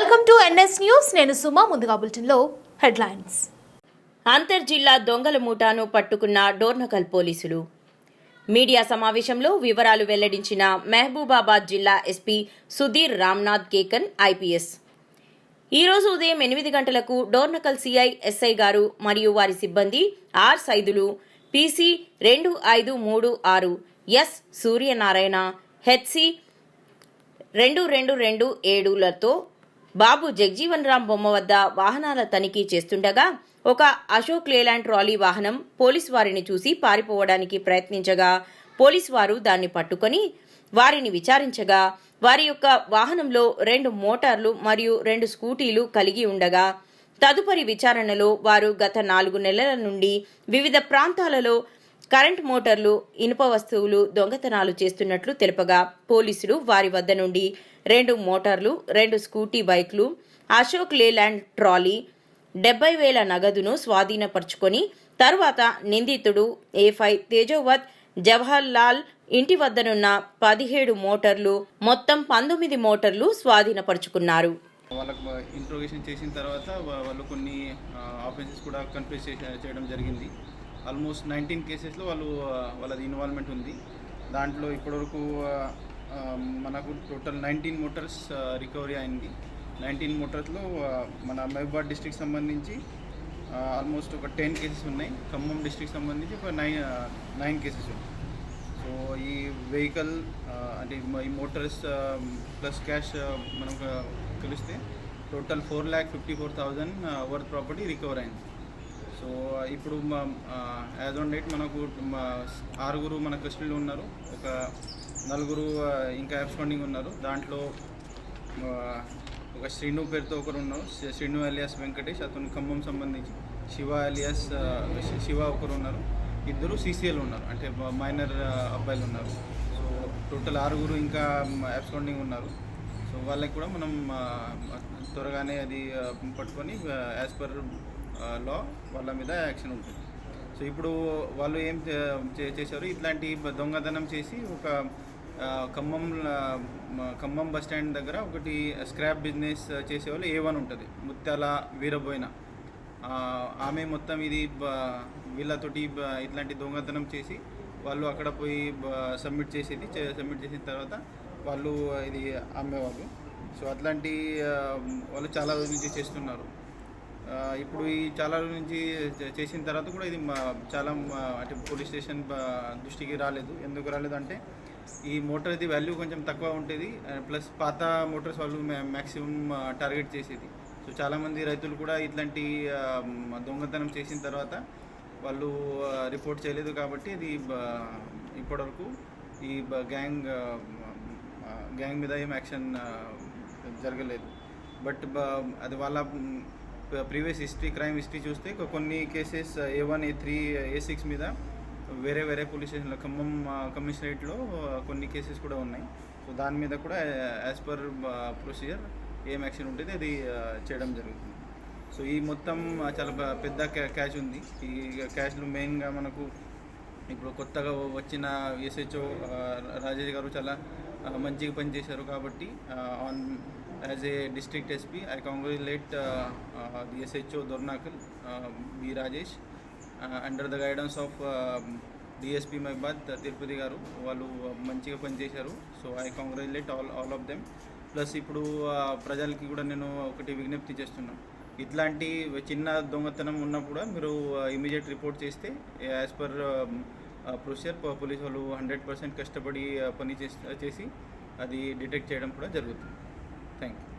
Welcome to NS news. నేను సుమా ముందుగా బులెటిన్లో హెడ్లైన్స్. అంతర్జిల్లా దొంగల ముఠాను పట్టుకున్న డోర్నకల్ పోలీసులు. మీడియా సమావేశంలో వివరాలు వెల్లడించిన మహబూబాబాద్ జిల్లా ఎస్పీ సుధీర్ రామ్నాథ్ కేకన్ ఐపీఎస్. ఈరోజు ఉదయం ఎనిమిది గంటలకు డోర్నకల్ సిఐ ఎస్ఐ గారు మరియు వారి సిబ్బంది ఆర్ సైదులు పీసీ రెండు ఐదు మూడు ఆరు ఎస్ సూర్యనారాయణ హెచ్సి రెండు రెండు రెండు ఏడులతో బాబు జగ్జీవన్ రామ్ బొమ్మ వద్ద వాహనాల తనిఖీ చేస్తుండగా ఒక అశోక్ లేలాండ్ ట్రాలీ వాహనం పోలీస్ వారిని చూసి పారిపోవడానికి ప్రయత్నించగా పోలీస్ వారు దాన్ని పట్టుకొని వారిని విచారించగా వారి యొక్క వాహనంలో రెండు మోటార్లు మరియు రెండు స్కూటీలు కలిగి ఉండగా తదుపరి విచారణలో వారు గత నాలుగు నెలల నుండి వివిధ ప్రాంతాలలో కరెంట్ మోటార్లు ఇనుప వస్తువులు దొంగతనాలు చేస్తున్నట్లు తెలుపగా పోలీసులు వారి వద్ద నుండి రెండు మోటార్లు రెండు స్కూటీ బైక్లు అశోక్ లేలాండ్ ట్రాలీ డెబ్బై వేల నగదును స్వాధీనపరుచుకొని తరువాత నిందితుడు ఏ ఫైవ్ తేజోవత్ జవహర్ లాల్ ఇంటి వద్దనున్న పదిహేడు మోటార్లు మొత్తం పంతొమ్మిది మోటార్లు స్వాధీనపరుచుకున్నారు. వాళ్ళకు ఇంట్రోగేషన్ చేసిన తర్వాత వాళ్ళు కొన్ని ఆఫీసెస్ కూడా కన్ఫ్యూజ్ చేయడం జరిగింది. ఆల్మోస్ట్ నైన్టీన్ కేసెస్లో వాళ్ళు వాళ్ళది ఇన్వాల్వ్మెంట్ ఉంది. దాంట్లో ఇప్పటివరకు మనకు టోటల్ నైన్టీన్ మోటార్స్ రికవరీ అయింది. నైన్టీన్ మోటార్స్లో మన మహబూబాద్ డిస్ట్రిక్ట్ సంబంధించి ఆల్మోస్ట్ ఒక టెన్ కేసెస్ ఉన్నాయి. ఖమ్మం డిస్టిక్ సంబంధించి ఒక నైన్ నైన్ కేసెస్ ఉన్నాయి. సో ఈ వెహికల్ అంటే ఈ- మోటార్స్ ప్లస్ క్యాష్ మనం కలిస్తే total four lakh fifty four thousand worth property recover అయింది. సో ఇప్పుడు యాజ్ ఆన్ డేట్ మనకు మా ఆరుగురు మన కస్టడీలో ఉన్నారు. ఒక నలుగురు ఇంకా అబ్స్పాండింగ్ ఉన్నారు. దాంట్లో ఒక శ్రీను పేరుతో ఒకరు ఉన్నారు. శ్రీ- శ్రీను అలియాస్ వెంకటేష్ అతను ఖమ్మం సంబంధించి. శివ అలియాస్ శివ ఒకరు ఉన్నారు. ఇద్దరు సీసీఎల్ ఉన్నారు. అంటే మైనర్ అబ్బాయిలు ఉన్నారు. సో టోటల్ ఆరుగురు ఇంకా అబ్స్పాండింగ్ ఉన్నారు. సో వాళ్ళకి కూడా మనం త్వరగానే అది పట్టుకొని యాజ్ పర్ లా వాళ్ళ మీద యాక్షన్ ఉంటుంది. సో ఇప్పుడు వాళ్ళు ఏం చే- చే- చేశారు ఇట్లాంటి దొంగతనం చేసి ఒక ఖమ్మం ఖమ్మం బస్ స్టాండ్ దగ్గర ఒకటి స్క్రాప్ బిజినెస్ చేసేవాళ్ళు ఏ వన్ ఉంటుంది. ముత్యాల వీరబోయిన. ఆమె మొత్తం ఇది వీళ్ళతోటి ఇట్లాంటి దొంగతనం చేసి వాళ్ళు అక్కడ పోయి సబ్మిట్ చేసేది సబ్మిట్ చేసిన తర్వాత వాళ్ళు ఇది అమ్మేవాళ్ళు. సో అట్లాంటి వాళ్ళు చాలా రోజుల నుంచి చేస్తున్నారు. ఇప్పుడు ఈ చాలా రోజుల నుంచి చేసిన తర్వాత కూడా ఇది చాలా అంటే పోలీస్ స్టేషన్ దృష్టికి రాలేదు. ఎందుకు రాలేదు అంటే ఈ మోటార్ ఇది వాల్యూ కొంచెం తక్కువ ఉంటుంది ప్లస్ పాత మోటార్స్ వాళ్ళు మ్యాక్సిమం టార్గెట్ చేసేది. సో చాలామంది రైతులు కూడా ఇట్లాంటి దొంగతనం చేసిన తర్వాత వాళ్ళు రిపోర్ట్ చేయలేదు కాబట్టి ఇది ఇప్పటివరకు ఈ గ్యాంగ్ గ్యాంగ్ మీద ఏం యాక్షన్ జరగలేదు. బట్ అది వాళ్ళ ప్రీవియస్ హిస్టరీ క్రైమ్ హిస్టరీ చూస్తే కొన్ని cases A one A three A six మీద వేరే వేరే పోలీస్ స్టేషన్లో ఖమ్మం కమిషనరేట్లో కొన్ని కేసెస్ కూడా ఉన్నాయి. సో దాని మీద కూడా యాజ్ పర్ ప్రొసీజర్ ఏం యాక్షన్ ఉంటుంది అది చేయడం జరుగుతుంది. సో ఈ మొత్తం చాలా పెద్ద క్యాష్ ఉంది. ఈ క్యాష్లో మెయిన్గా మనకు ఇప్పుడు కొత్తగా వచ్చిన ఎస్హెచ్ఓ రాజేష్ గారు చాలా మంచిగా పనిచేశారు కాబట్టి on as a district SP I congratulate DSHO Dornakal B Rajesh under the guidance of DSP Mahabubad Tirupati గారు వాళ్ళు మంచిగా పనిచేశారు. So I congratulate all all of them plus ఇప్పుడు ప్రజలకి కూడా నేను ఒకటి విజ్ఞప్తి చేస్తున్నాను ఇట్లాంటి చిన్న దొంగతనం ఉన్నప్పుడు కూడా మీరు ఇమీడియట్ రిపోర్ట్ చేస్తే యాజ్ పర్ ప్రొసీజర్ పోలీస్ వాళ్ళు హండ్రెడ్ పర్సెంట్ కష్టపడి పని చేసి చేసి అది డిటెక్ట్ చేయడం కూడా జరుగుతుంది. Thank you